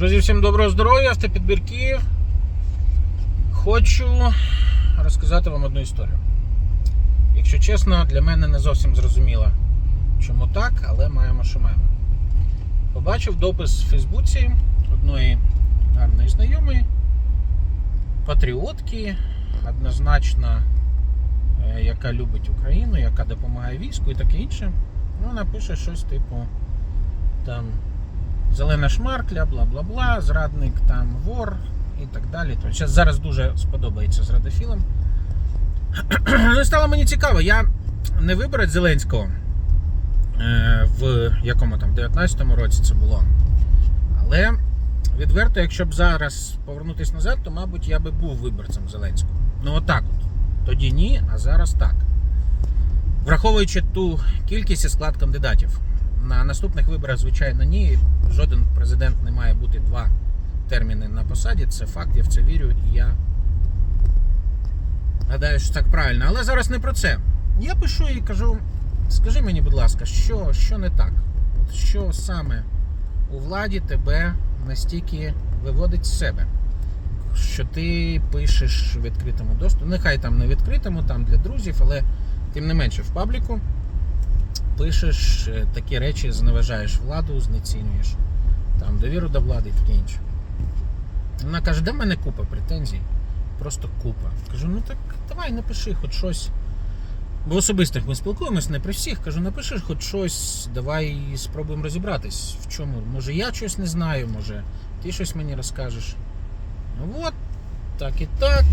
Друзі, всім доброго здоров'я, автопідбір Київ. Хочу розказати вам одну історію. Якщо чесно, для мене не зовсім зрозуміло, чому так, але маємо, що маємо. Побачив допис в Фейсбуці одної гарної знайомої, патріотки, однозначно, е, яка любить Україну, яка допомагає війську і таке інше. Ну, Вона пише щось типу там зелена шмаркля, бла бла бла, зрадник там вор і так далі. Тобто зараз, дуже сподобається зрадофілам. Ну, стало мені цікаво, я не виборець Зеленського е, в якому там 19-му році це було. Але відверто, якщо б зараз повернутися назад, то, мабуть, я би був виборцем Зеленського. Ну отак от. Тоді ні, а зараз так. Враховуючи ту кількість і склад кандидатів. На наступних виборах, звичайно, ні. Жоден президент не має бути два терміни на посаді. Це факт, я в це вірю, і я гадаю, що так правильно. Але зараз не про це. Я пишу і кажу: скажи мені, будь ласка, що, що не так? От що саме у владі тебе настільки виводить з себе? Що ти пишеш в відкритому доступі. Нехай там не відкритому, там для друзів, але тим не менше в пабліку пишеш е, такі речі, зневажаєш владу, знецінюєш там довіру до влади і таке інше. Вона каже, де в мене купа претензій. Просто купа. Кажу, ну так давай напиши хоч щось. Бо особистих ми спілкуємось не при всіх. Кажу, напиши хоч щось, давай спробуємо розібратись. В чому. Може я щось не знаю, може ти щось мені розкажеш. Ну от, так і так.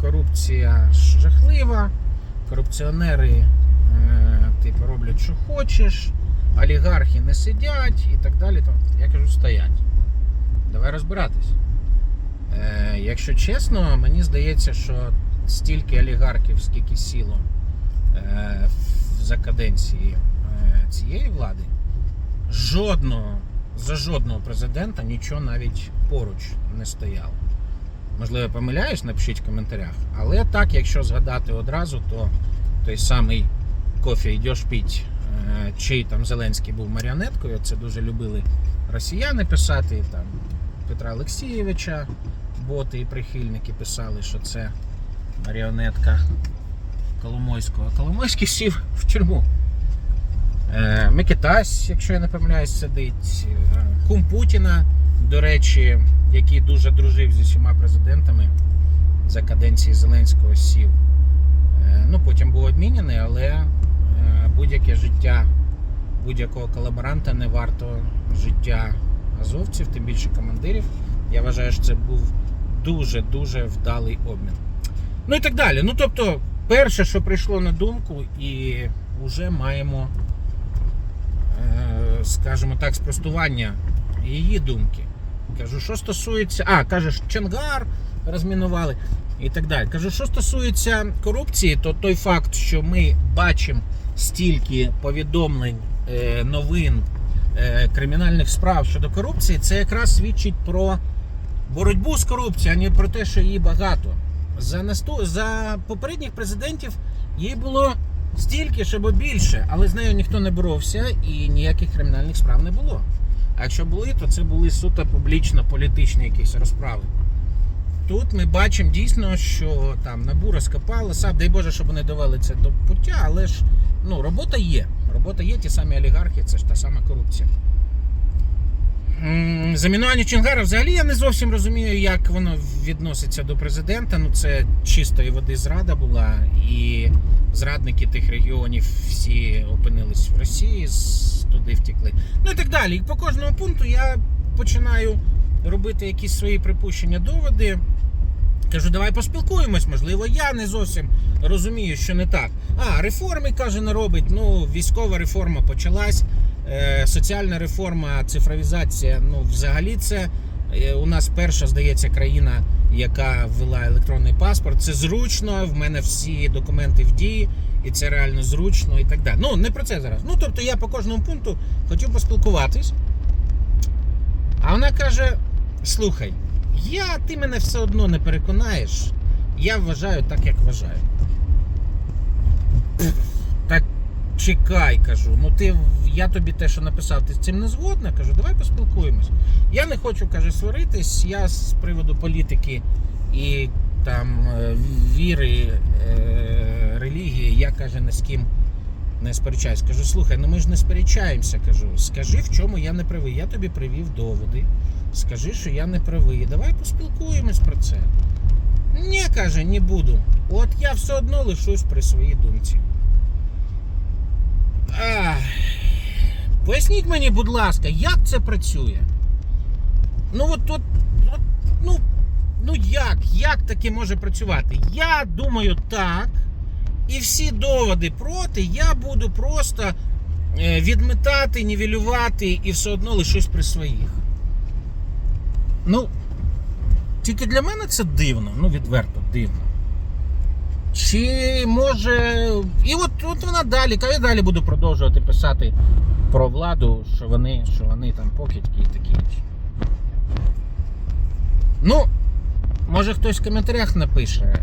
Корупція жахлива, корупціонери е, типу роблять, що хочеш, олігархи не сидять і так далі. То я кажу, стоять. Давай розбиратись. Е, якщо чесно, мені здається, що стільки олігархів, скільки сіло е, за каденції е, цієї влади, жодного, за жодного президента нічого навіть поруч не стояло. Можливо, помиляюсь, напишіть в коментарях. Але так, якщо згадати одразу, то той самий кофе йдеш піть, е, чий там Зеленський був маріонеткою, це дуже любили росіяни писати, там Петра Олексійовича, боти і прихильники писали, що це маріонетка Коломойського. Коломойський сів в тюрму. Е, Микитась, якщо я не помиляюсь, сидить. Е, Кум Путіна, до речі, який дуже дружив зі всіма президентами за каденції Зеленського сів. Ну, потім був обміняний, але будь-яке життя будь-якого колаборанта не варто життя азовців, тим більше командирів. Я вважаю, що це був дуже-дуже вдалий обмін. Ну і так далі. Ну, тобто, перше, що прийшло на думку, і вже маємо, е, скажімо так, спростування її думки. Кажу, що стосується. А, кажеш, Чонгар розмінували і так далі. Кажу, що стосується корупції, то той факт, що ми бачимо стільки повідомлень, е, новин, е, кримінальних справ щодо корупції, це якраз свідчить про боротьбу з корупцією, а не про те, що її багато. За насту... за попередніх президентів її було стільки, щоб більше, але з нею ніхто не боровся і ніяких кримінальних справ не було. А якщо були, то це були суто публічно-політичні якісь розправи. Тут ми бачимо дійсно, що там набу розкопали, сам, дай Боже, щоб вони довели це до пуття, але ж ну, робота є. Робота є, ті самі олігархи, це ж та сама корупція. Замінування Чонгара взагалі я не зовсім розумію, як воно відноситься до президента. Ну, це чистої води зрада була, і зрадники тих регіонів всі опинились в Росії, туди втекли. Ну і так далі. І по кожному пункту я починаю робити якісь свої припущення, доводи. Кажу, давай поспілкуємось. Можливо, я не зовсім розумію, що не так. А, реформи, каже, не робить. Ну, військова реформа почалась. Е, соціальна реформа, цифровізація. Ну, взагалі, це е, у нас перша, здається, країна, яка ввела електронний паспорт. Це зручно. В мене всі документи в дії, і це реально зручно і так далі. Ну, не про це зараз. Ну, тобто, я по кожному пункту хотів поспілкуватись. А вона каже: слухай, я, ти мене все одно не переконаєш. Я вважаю так, як вважаю. Так чекай, кажу, ну ти я тобі те, що написав, ти з цим не згодна. Кажу, давай поспілкуємось. Я не хочу, каже, сваритись. Я з приводу політики і там е, віри, е, релігії, я каже, ні з ким не сперечаюсь. Кажу, слухай, ну ми ж не сперечаємося. Кажу, скажи, в чому я не правий. Я тобі привів доводи. Скажи, що я не правий. Давай поспілкуємось про це. Ні, каже, не буду. От я все одно лишусь при своїй думці. Ах. Поясніть мені, будь ласка, як це працює? Ну от, от, от ну, ну як? Як таке може працювати? Я думаю так. І всі доводи проти я буду просто е, відмітати, нівелювати і все одно лишусь при своїх. Ну, тільки для мене це дивно, ну відверто дивно. Чи може. І от, от вона далі, я далі буду продовжувати писати про владу, що вони, що вони там покидьки і такі. Ну, може хтось в коментарях напише.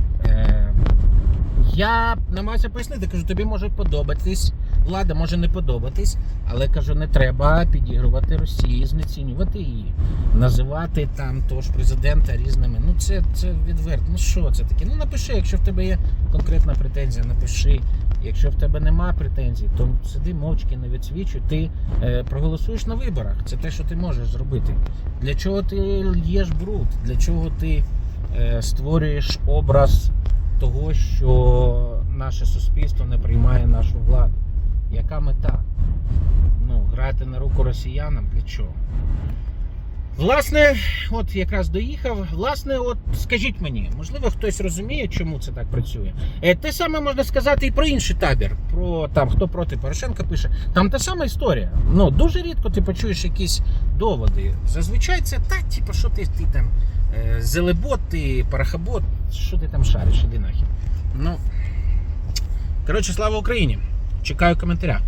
Я намагаюся пояснити, кажу, тобі може подобатись, влада може не подобатись, але кажу, не треба підігрувати Росії, знецінювати її, називати там того ж президента різними. Ну це, це відверто. Ну що це таке? Ну напиши, якщо в тебе є конкретна претензія, напиши. Якщо в тебе нема претензій, то сиди мовчки, не відсвічуй. Ти е, проголосуєш на виборах. Це те, що ти можеш зробити. Для чого ти л'єш бруд? Для чого ти е, створюєш образ того, що наше суспільство не приймає нашу владу? Яка мета? Ну, грати на руку росіянам для чого? Власне, от якраз доїхав. Власне, от скажіть мені, можливо, хтось розуміє, чому це так працює. Е, те саме можна сказати і про інший табір. Про там хто проти Порошенка пише. Там та сама історія. Ну дуже рідко ти почуєш якісь доводи. Зазвичай це так, типу, що ти, ти там е, зелебот, ти парахабот, що ти там шариш, іди нахід. Ну коротше, слава Україні! Чекаю коментаря.